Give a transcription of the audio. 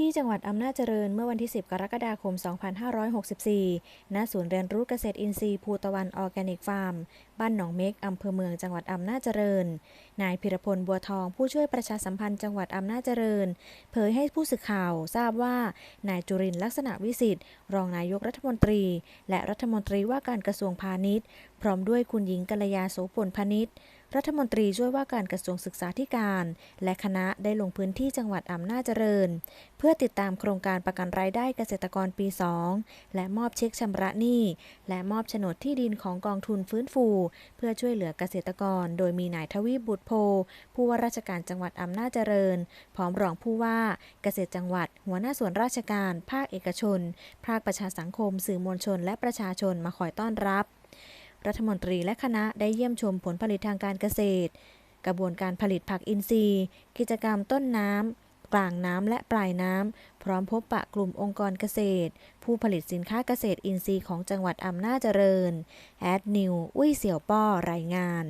ที่จังหวัดอำนาจเจริญเมื่อวันที่ 10 กรกฎาคม 2564 ณ ศูนย์เรียนรู้เกษตรอินทรีย์ภูตะวันออร์แกนิกฟาร์ม บ้านหนองเม็กอำเภอเมืองจังหวัดอำนาจเจริญ นายพิรพลบัวทองผู้ช่วยประชาสัมพันธ์จังหวัดอำนาจเจริญ เผยให้ผู้สื่อข่าวทราบว่า นายจุรินลักษณะวิสิทธิ์ รองนายกรัฐมนตรี และรัฐมนตรีว่าการกระทรวงพาณิชย์ พร้อมด้วยคุณหญิงกัลยาโสพลพาณิชย์ รัฐมนตรีช่วยว่าการกระทรวงศึกษาธิการ และคณะได้ลงพื้นที่จังหวัดอำนาจเจริญ เพื่อติดตามโครงการประกันรายได้เกษตรกรปี 2 และมอบเช็คชำระหนี้ และมอบโฉนดที่ดินของกองทุนฟื้นฟู เพื่อช่วยเหลือเกษตรกร โดยมีนายทวีบุตรโพ ผู้ว่าราชการจังหวัดอำนาจเจริญ พร้อมรองผู้ว่าเกษตรจังหวัด หัวหน้าส่วนราชการ ภาคเอกชน ภาคประชาสังคม สื่อมวลชน และประชาชนมาคอยต้อนรับ รัฐมนตรีและคณะได้เยี่ยมชมผลผลิตทางการเกษตร กระบวนการผลิตผักอินทรีย์ กิจกรรมต้นน้ำกลางน้ำและปลายน้ำ พร้อมพบปะกลุ่มองค์กรเกษตร ผู้ผลิตสินค้าเกษตรอินทรีย์ของจังหวัดอำนาจเจริญ แอดนิว อุ้ยเสี่ยวป้อรายงาน